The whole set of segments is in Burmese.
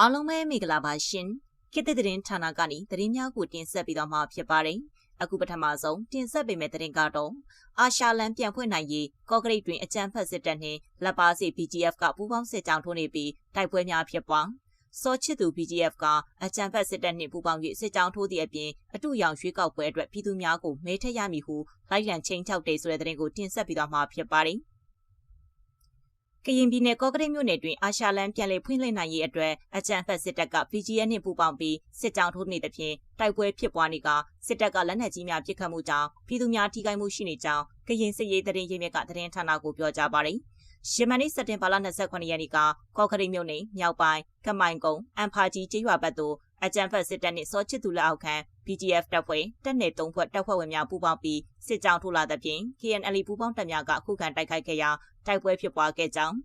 အားလုံးပဲမင်္ဂလာပါရှင်ခေတ်သစ်သတင်းဌာနကနေသတင်းများကိုတင်ဆက်ပေးတော့မှာဖြစ်ပါတယ်အခုပထမဆုံးတင်ဆက်ပေးမယ့်သတင်းကတော့အာရှာလန်ပြန်ဖွင့်နိုင်ရေးကော့ကရိတ်တွင်အကြမ်းဖက်စစ်တပ်နှင့်လက်ပါစီ BGF ကပူးပေါင်းစစ်ကြောင်းထိုးနေပြီးတိုက်ပွဲများဖြစ်ပွားစောချစ်သူ BGF ကအကြံဖက်စစ်တပ်နှင့်ပူးပေါင်း၍စစ်ကြောင်းထိုးသည့်အပြင်အတူရောင်ရွေးကောက်ပွဲအတွက်ပြည်သူများကိုမဲထက်ရမည်ဟုလိုက်လံချင်းချောက်တဲ့ဆိုတဲ့သတင်းကိုတင်ဆက်ပြီးတော့မှာဖြစ်ပါတယ်။ ကရင်ပြည်နယ်ကော့ကရိတ်မြို့နယ်တွင်အာရှလန်ပြန်လည်ဖွင့်လှစ်နိုင်ရေးအတွက်အကြံဖက်စစ်တပ်က PGN နှင့်ပူးပေါင်းပြီးစစ်ကြောင်းထိုးနေသဖြင့်တိုက်ပွဲဖြစ်ပွားနေကစစ်တပ်ကလက်နက်ကြီးများပစ်ခတ်မှုကြောင့်ပြည်သူများထိခိုက်မှုရှိနေကြောင်းကရင်စစ်ရေးတရင်ရင်းမြစ်ကသတင်းဌာနကိုပြောကြားပါတယ်။ရှမန်နေ့စက်တင်ဘာလ29ရက်နေ့ကကော့ကရိတ်မြို့နယ်မြောက်ပိုင်းကမိုင်ကုန်းအန်ဖာကြီးကျေးရွာဘက်သို့ အကြံဖက်စစ်တပ်နှင့်စောချစ်သူလက်အောက်ခံ PGF တပ်ဖွဲ့တပ်နယ်၃ဖွဲ့တပ်ဖွဲ့ဝင်များပူးပေါင်းပြီးစစ်ကြောင်းထိုးလာသဖြင့် KNL ပူးပေါင်းတပ်များကခုခံတိုက်ခိုက်ခဲ့ရာတိုက်ပွဲဖြစ်ပွားခဲ့ကြောင်း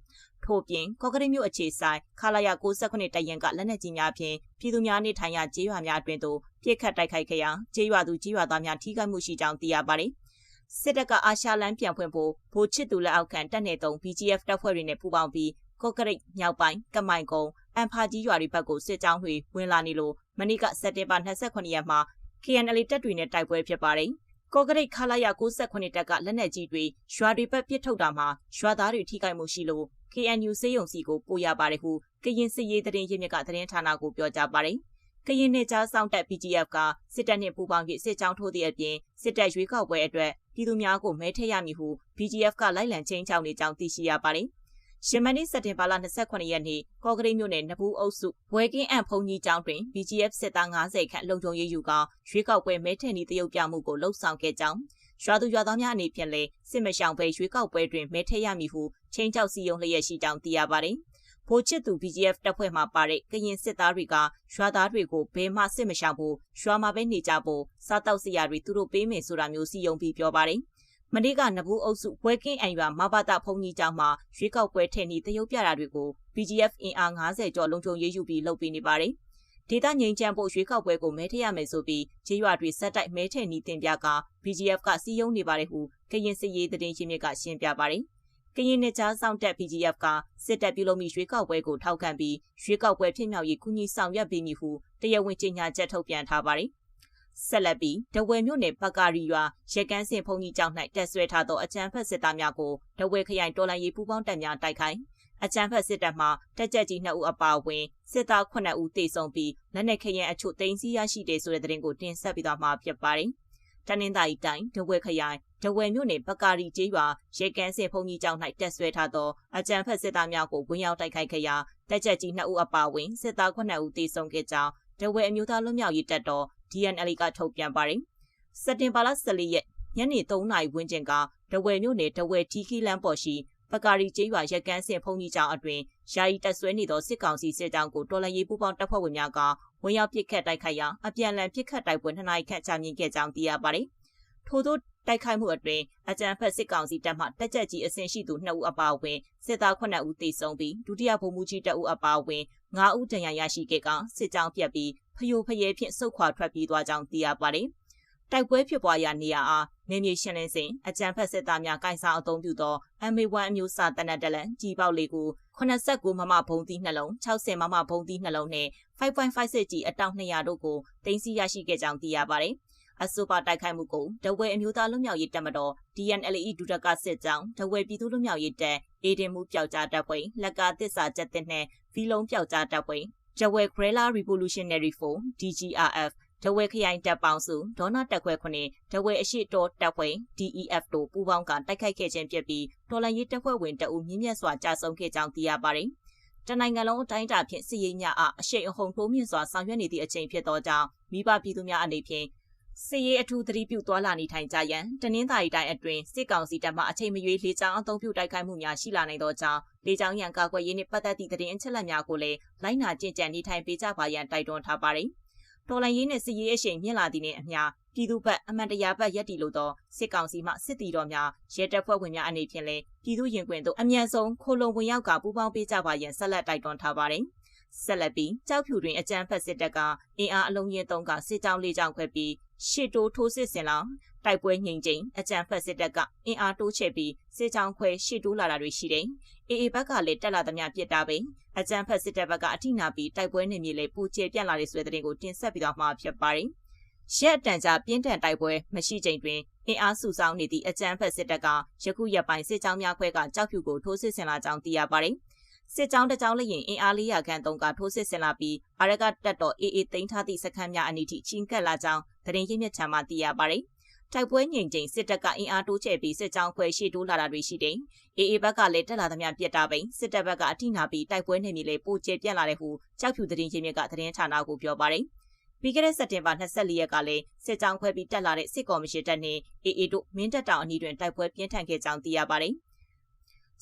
ထို့ပြင်ကော့ကရိတ်မြို့အခြေဆိုင်ခလာရ69တရင်ကလက်နက်ကြီးများဖြင့်ပြည်သူများနေထိုင်ရာကျေးရွာများအတွင်သို့ပြစ်ခတ်တိုက်ခိုက်ခဲ့ရာကျေးရွာသူကျေးရွာသားများထိခိုက်မှုရှိကြောင်းသိရပါတယ်။စစ်တပ်ကအာရှလန်ပြန်ဖွင့်ဖို့ဗိုလ်ချစ်သူလက်အောက်ခံတပ်နယ်3 BGF တပ်ဖွဲ့တွေနဲ့ပူးပေါင်းပြီးကော့ကရိတ်မြောက်ပိုင်းကမိုင်ကုန်း အန်ဖာကြီးရွာတွေဘက်ကိုစစ်ကြောင်းတွေဝင်လာနေလို့မနေ့ကစက်တင်ဘာ29ရက်မှာ KNL တပ်တွေနဲ့တိုက်ပွဲဖြစ်ပါတယ်။ကော့ကရိတ်ခလာရ69တပ်ကလက်နက်ကြီးတွေရွာတွေဘက်ပစ်ထုတ်တာမှာရွာသားတွေထိခိုက်မှုရှိလို့ KNU စေယုံစီကိုပို့ရပါတယ်ဟုကရင်စစ်ရေးသတင်းရင်းမြစ်ကသတင်းဌာနကိုပြောကြားပါတယ်။ကရင်နယ်ကြားစောင့်တပ် PGF ကစစ်တပ်နှင့်ပူးပေါင်းပြီးစစ်ကြောင်းထိုးသည့်အပြင်စစ်တပ်ရွေးကောက်ပွဲအတွက်ပြည်သူများကိုမဲထည့်ရမည်ဟု PGF ကလိုက်လံချင်းချောင်းနေကြောင်းသိရှိရပါတယ်။ ရှမန်နေ့စက်တင်ဘာလ28ရက်နေ့ကော့ကရိတ်မြို့နယ်နဘူးအုပ်စုဝဲကင်းအံဖုန်ကြီးကျောင်းတွင် BGF စစ်သား90ခန့်လုံခြုံရေးယူကရွေးကောက်ပွဲမဲထည့်နည်းတရုတ်ပြမှုကိုလှုပ်ဆောင်ခဲ့ကြောင်းရွာသူရွာသားများအနေဖြင့်လည်းစစ်မရှောင်ဘဲရွေးကောက်ပွဲတွင်မဲထည့်ရမည်ဟုချင်းချောက်စီယုံလျက်ရှိကြောင်းသိရပါတယ်။ဖိုးချစ်သူ BGF တပ်ဖွဲ့မှပါတဲ့ကရင်စစ်သားတွေကရွာသားတွေကိုဘယ်မှစစ်မရှောင်ဖို့ရွာမှာပဲနေကြဖို့စားတောက်စရာတွေသူတို့ပေးမယ်ဆိုတာမျိုးစီယုံပြီးပြောပါတယ်။ မနေ့ကနဘူးအုပ်စုဝဲကင်းအန်ရွာမဘာတာဖုန်ကြီးကျောင်းမှာရွေးကောက်ပွဲထည့်နေတရုတ်ပြတာတွေကို BGF အင်အား90ကျော်လုံခြုံရေးယူပြီးလုပ်ပေးနေပါတယ်။ဒေသငြိမ်းချမ်းဖို့ရွေးကောက်ပွဲကိုမဲထည့်ရမယ်ဆိုပြီးခြေရွာတွေဆက်တိုက်မဲထည့်နီးတင်ပြက BGF ကစီးယုံနေပါတယ်ဟုကရင်စစ်ရေးသတင်းရင်းမြစ်ကရှင်းပြပါတယ်။ကရင်နယ်ကြားဆောင်တက် BGF ကစစ်တပ်ပြုလုပ်မိရွေးကောက်ပွဲကိုထောက်ခံပြီးရွေးကောက်ပွဲဖြစ်မြောက်ရေးကူညီဆောင်ရွက်ပေးမည်ဟုတရားဝင်ကြေညာချက်ထုတ်ပြန်ထားပါတယ်။ ဆက်လက်ပြီးဒဝယ်မြို့နယ်ပကာရီရွာရက်ကန်းစင်ဖုန်ကြီးကျောင်း၌တက်ဆွဲထားသောအကြမ်းဖက်စစ်သားများကိုဒဝယ်ခရိုင်တော်လိုင်းရေးပူးပေါင်းတပ်များတိုက်ခိုက်အကြမ်းဖက်စစ်တပ်မှတက်ကြက်ကြီး2ဦးအပါအဝင်စစ်သား9ဦးတေဆုံးပြီးလက်နက်ခဲယမ်းအချို့သိမ်းဆည်းရရှိတယ်ဆိုတဲ့သတင်းကိုတင်ဆက်ပေးသွားမှာဖြစ်ပါတယ်။တနင်္သာရီတိုင်းဒဝဲခရိုင်ဒဝဲမြို့နယ်ပကာရီကျေးရွာရေကန်းစင်ဖုန်ကြီးကျောင်း၌တက်ဆွဲထားသောအကြမ်းဖက်စစ်သားများကိုဝင်ရောက်တိုက်ခိုက်ခဲ့ရာတက်ကြက်ကြီး2ဦးအပါအဝင်စစ်သား9ဦးတေဆုံးခဲ့ကြောင်း ဒဝဲအမျိုးသားလွတ်မြောက်ရေးတပ်တော် DNL ကထုတ်ပြန်ပါတယ်။စက်တင်ဘာလ14ရက်ညနေ3နာရီဝန်းကျင်ကဒဝဲမြို့နယ်ဒဝဲထီခီလန်းပေါ်ရှိပကာရီကျေးရွာရက်ကန်စင်ဖုန်ကြီးကျောင်းအတွင်ယာယီတက်ဆွဲနေသောစစ်ကောင်စီစစ်ကြောင်းကိုတော်လန်ရေးပူးပေါင်းတပ်ဖွဲ့ဝင်များကဝင်ရောက်ပစ်ခတ်တိုက်ခိုက်ရာအပြန်အလှန်ပစ်ခတ်တိုက်ပွဲနှစ်နိုင်ခန့်ကြာမြင့်ခဲ့ကြောင်းသိရပါတယ်။ထို့သော တိုက်ခိုက်မှုအတွင်အကြံဖက်စစ်ကောင်စီတပ်မှတက်ကြက်ကြီးအဆင့်ရှိသူ2ဦးအပါအဝင်စစ်သား9ဦးသေဆုံးပြီးဒုတိယဗိုလ်မှူးကြီးတအုပ်အပါအဝင်9ဦးဒဏ်ရာရရှိခဲ့ကစစ်ကြောင်းပြတ်ပြီးဖျို့ဖျဲဖြင့်စုခွာထွက်ပြေးသွားကြောင်းသိရပါတယ်။တိုက်ပွဲဖြစ်ပွားရာနေရာအားနေမြေရှင်းလင်းစဉ်အကြမ်းဖက်စစ်သားများကိုင်ဆောင်အုံပြုသော MA1 အမျိုးအစားတနက်တလန်ကြီးပေါက်လေးကို89မမဘုံသီးနှလုံး60မမဘုံသီးနှလုံးနဲ့5.56ကြီးအတောင်200တို့ကိုတင်စီရရှိခဲ့ကြောင်းသိရပါတယ်။ အဆိုပါတိုက်ခိုက်မှုကိုတဝဲအမျိုးသားလွတ်မြောက်ရေးတပ်မတော် DNLE ဒုတကစစ်ကြောင်းတဝဲပြည်သူ့လွတ်မြောက်ရေးတပ်အေဒင်မှုပျောက်ကြားတပ်ဖွဲ့လက်ကသစ္စာချက်တဲ့နဲ့ဗီလုံးပျောက်ကြားတပ်ဖွဲ့တဝဲ Grela Revolutionary Force DGRF ဒဝဲခရိုင်တပ်ပေါင်းစုဒေါနာတက်ခွဲခုနှစ်ဒဝဲအရှိတော်တပ်ဖွဲ့ DEF တို့ပူးပေါင်းကတိုက်ခိုက်ခဲ့ခြင်းဖြစ်ပြီးတော်လိုင်းရေးတပ်ဖွဲ့ဝင်တအုပ်မြင့်မြတ်စွာကြာဆုံးခဲ့ကြောင်းသိရပါတယ်။တနိုင်ငံလုံးအတိုင်းအတာဖြင့်စစ်ရေးများအားအရှိန်အဟုန်ထိုးမြင့်စွာဆောင်ရွက်နေသည့်အချိန်ဖြစ်သောကြောင့်မိဘပြည်သူများအနေဖြင့် စစ်ရေးအထူးသတိပြုသွားလာနေထိုင်ကြရန်တနင်္သာရီတိုင်းအတွင်းစစ်ကောင်စီတပ်မှအချိန်မရွေးလေကြောင်းအုံပြုတိုက်ခိုက်မှုများရှိလာနိုင်သောကြောင့်လေကြောင်းရန်ကာကွယ်ရေးနှင့်ပတ်သက်သည့်သတင်းအချက်အလက်များကိုလည်းလိုက်နာကျင့်ကြံနေထိုင်ပေးကြပါရန်တိုက်တွန်းထားပါတယ်။တော်လှန်ရေးနဲ့စစ်ရေးအရှိန်မြင့်လာသည့်နှင့်အမျှပြည်သူ့ဘက်အမှန်တရားဘက်ရက်တီလို့သောစစ်ကောင်စီမှစစ်တီတော်များရဲတပ်ဖွဲ့ဝင်များအနေဖြင့်လည်းပြည်သူရင်ခွင်သို့အမြန်ဆုံးခိုလုံဝင်ရောက်ကပူးပေါင်းပေးကြပါရန်ဆက်လက်တိုက်တွန်းထားပါတယ်။ ဆက်လက်ပြီးကြောက်ဖြူတွင်အကြမ်းဖက်စစ်တပ်ကအင်အားအလုံးကြီးသုံးကစစ်ကြောင်းလေးကြောင်းခွဲပြီးရှစ်တိုးထိုးစစ်ဆင်လာတိုက်ပွဲငြိမ်ချိန်အကြံဖက်စစ်တပ်ကအင်အားတိုးချဲ့ပြီးစစ်ကြောင်းခွဲရှစ်တိုးလာတာတွေရှိတယ်။ AA ဘက်ကလည်းတက်လာသမျှပြစ်တာပဲအကြမ်းဖက်စစ်တပ်ဘက်ကအထိနာပြီးတိုက်ပွဲနေမြေလေပူကျပြန့်လာတဲ့ဆိုတဲ့တဲ့ကိုတင်ဆက်ပြီးတော့မှာဖြစ်ပါတယ်ရက်တန်ကြာပြင်းထန်တိုက်ပွဲမရှိချိန်တွင်အင်အားစုဆောင်နေသည့်အကြမ်းဖက်စစ်တပ်ကယခုရက်ပိုင်းစစ်ကြောင်းများခွဲကကြောက်ဖြူကိုထိုးစစ်ဆင်လာကြောင်းသိရပါတယ်။ စစ်ကြောင်းတစ်ကြောင်းလည်းရင်အင်အား400ခန့်သုံးကထိုးစစ်ဆင်လာပြီးအရကတပ်တော် AA သိမ်းထားသည့်စခန်းများအနီးထိချင်းကပ်လာကြောင်းသတင်းရင်းမြစ်ချမှသိရပါတယ်။တိုက်ပွဲငြိမ်ချိန်စစ်တပ်ကအင်အားတိုးချဲ့ပြီးစစ်ကြောင်းခွဲရှေ့တိုးလာတာတွေရှိတယ်။ AA ဘက်ကလည်းတက်လာသမျှပြစ်တာပိန်စစ်တပ်ဘက်ကအထိနာပြီးတိုက်ပွဲနေမြေလေပိုကျပြန့်လာတဲ့ဟုကြောက်ဖြူသတင်းရင်းမြစ်ကသတင်းဌာနကိုပြောပါတယ်။ပြီးခဲ့တဲ့စက်တင်ဘာ24ရက်ကလည်းစစ်ကြောင်းခွဲပြီးတက်လာတဲ့စစ်ကော်မရှင်တပ်နဲ့ AA တို့မင်းတပ်တောင်အနီးတွင်တိုက်ပွဲပြင်းထန်ခဲ့ကြောင်းသိရပါတယ်။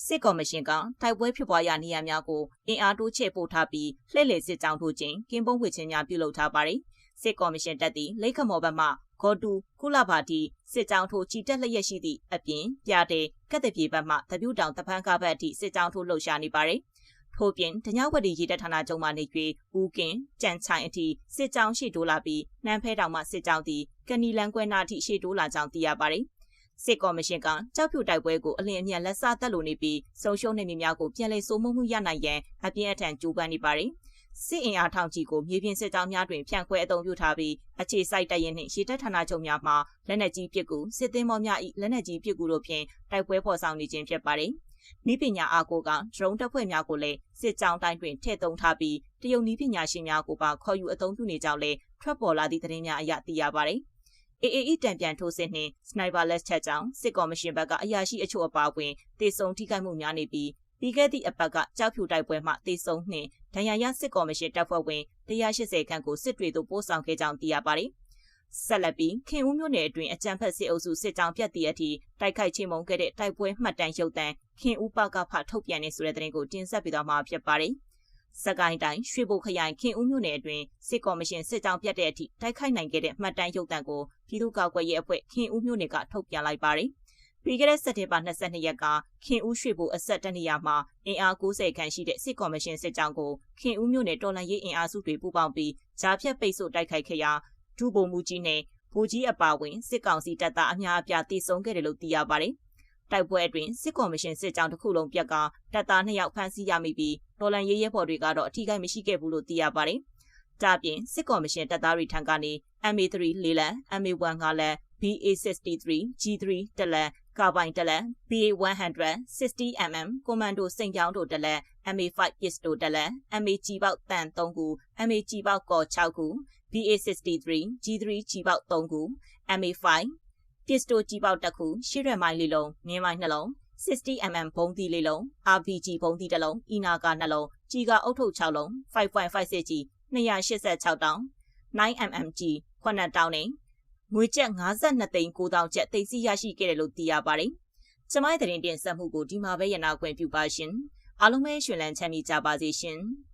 စစ်ကော်မရှင်ကတိုက်ပွဲဖြစ်ပွားရာနေရာများကိုအင်အားတိုးချဲ့ပို့ထားပြီးလှည့်လည်စစ်ကြောင်းထိုးခြင်းကင်းပုံးဝစ်ခြင်းများပြုလုပ်ထားပါတယ်။စစ်ကော်မရှင်တပ်သည်လိတ်ခမော်ဘက်မှဂေါ်တူကုလဘာတီစစ်ကြောင်းထိုးချီတက်လျက်ရှိသည့်အပြင်ပြတဲ့ကက်တပြေဘက်မှတပြူတောင်တပန်းကားဘက်အထိစစ်ကြောင်းထိုးလှုပ်ရှားနေပါတယ်။ထို့ပြင်တညဝတီရေတပ်ဌာနချုပ်မှနေ၍ဦးကင်ကြံချိုင်အထိစစ်ကြောင်းရှိတိုးလာပြီးနှမ်းဖဲတောင်မှစစ်ကြောင်းသည်ကနီလန်ကွဲနာအထိရှိတိုးလာကြောင်းသိရပါတယ်။ စစ်ကော်မရှင်ကကြောက်ဖြူတိုက်ပွဲကိုအလင်းအမြန်လက်စသက်လိုနေပြီးဆုံးရှုံးနေမိများကိုပြန်လည်စိုးမိုးမှုရနိုင်ရန်အပြင်းအထန်ကြိုးပမ်းနေပါတယ်။စစ်အင်အားထောင်ချီကိုမြေပြင်စစ်ကြောင်းများတွင်ဖြန့်ခွဲအုံပြုထားပြီးအခြေစိုက်တရင်နှင့်ရေတပ်ဌာနချုပ်များမှလက်နက်ကြီးပစ်ကူစစ်သင်းမောများ၏လက်နက်ကြီးပစ်ကူတို့ဖြင့်တိုက်ပွဲဖော်ဆောင်နေခြင်းဖြစ်ပါတယ်။နီးပညာအားကိုကဒရုန်းတပ်ဖွဲ့များကိုလည်းစစ်ကြောင်းတိုင်းတွင်ထည့်သွင်းထားပြီးတရုတ်နီးပညာရှင်များကိုပါခေါ်ယူအသုံးပြုနေကြောင်းလည်းထွက်ပေါ်လာသည့်သတင်းများအရသိရပါတယ်။ AAE တံပြန်ထိုးစစ်နှင့်စနိုက်ပါလက်ချက်ကြောင့်စစ်ကော်မရှင်ဘက်ကအရာရှိအချို့အပါအဝင်တေဆုံထိခိုက်မှုများနေပြီးပြီးခဲ့သည့်အပတ်ကကြောက်ဖြူတိုက်ပွဲမှတေဆုံနှင့်ဒဏ်ရာရစစ်ကော်မရှင်တပ်ဖွဲ့ဝင်180ခန့်ကိုစစ်တွေသို့ပို့ဆောင်ခဲ့ကြောင်းသိရပါတယ်။ဆက်လက်ပြီးခင်ဦးမြို့နယ်အတွင်းအကြံဖက်စစ်အုပ်စုစစ်ကြောင်းပြတ်သည့်အထိတိုက်ခိုက်ချင်းမုံခဲ့တဲ့တိုက်ပွဲမှတ်တမ်းရုပ်သံခင်ဦးပကဖထုတ်ပြန်နေဆိုတဲ့သတင်းကိုတင်ဆက်ပေးသွားမှာဖြစ်ပါတယ်။ စကိုင်းတိုင်းရွှေဘိုခရိုင်ခင်ဦးမြို့နယ်အတွင်းစစ်ကော်မရှင်စစ်ကြောင်းပြတ်တဲ့အထိတိုက်ခိုက်နိုင်ခဲ့တဲ့မှတ်တမ်းရုပ်သံကိုပြည်သူ့ကာကွယ်ရေးအဖွဲ့ခင်ဦးမြို့နယ်ကထုတ်ပြန်လိုက်ပါတယ်။ပြီးခဲ့တဲ့စက်တင်ဘာ22ရက်ကခင်ဦးရွှေဘိုအဆက်တနေရာမှာအင်အား90ခန့်ရှိတဲ့စစ်ကော်မရှင်စစ်ကြောင်းကိုခင်ဦးမြို့နယ်တော်လှန်ရေးအင်အားစုတွေပူးပေါင်းပြီးဂျားဖြတ်ပိတ်ဆို့တိုက်ခိုက်ခဲ့ရာဒုဗိုလ်မှူးကြီးနဲ့ဗိုလ်ကြီးအပါဝင်စစ်ကောင်စီတပ်သားအများအပြားတိစုံခဲ့တယ်လို့သိရပါတယ်။တိုက်ပွဲအတွင်းစစ်ကော်မရှင်စစ်ကြောင်းတစ်ခုလုံးပြက်ကတပ်သား2ယောက်ဖမ်းဆီးရမိပြီး တော်လန်ရေးရဲဘော်တွေကတော့အထီးကိမရှိခဲ့ဘူးလို့သိရပါတယ်။ဒါပြင်စစ်ကော်မရှင်တပ်သားတွေထံကနေ MA3 လေးလံ MA1 ငါးလံ BA63 G3 တလန်ကာပိုင်တလန် BA100 60mm ကွန်မန်ဒိုစိန်ပြောင်းတို့တလန် MA5 ပစ္စတိုတလန် MA ကြီးပေါက်တန်3ခု MA ကြီးပေါက်ကော်6ခု BA63 G3 ကြီးပေါက်3ခု MA5 ပစ္စတိုကြီးပေါက်1ခုရှစ်ရွက်မိုင်းလေးလုံးမြင်းမိုင်းနှလုံး 60mm ဘုံသီးလေးလုံး RPG ဘုံသီးတစ်လုံးအီနာကာနှလုံးကြီးကအုတ်ထုတ်6လုံး5.56ကြီး286တောင်း 9mm ကြီး9တောင်းနဲ့ငွေကျပ်52သိန်း9000ကျပ်သိသိရရှိခဲ့တယ်လို့သိရပါတယ်။ကျမရဲ့သတင်းတင်ဆက်မှုကိုဒီမှာပဲရနာခွင့်ပြုပါရှင်။အားလုံးပဲရှင်လန်းချမ်းမြေ့ကြပါစေရှင်။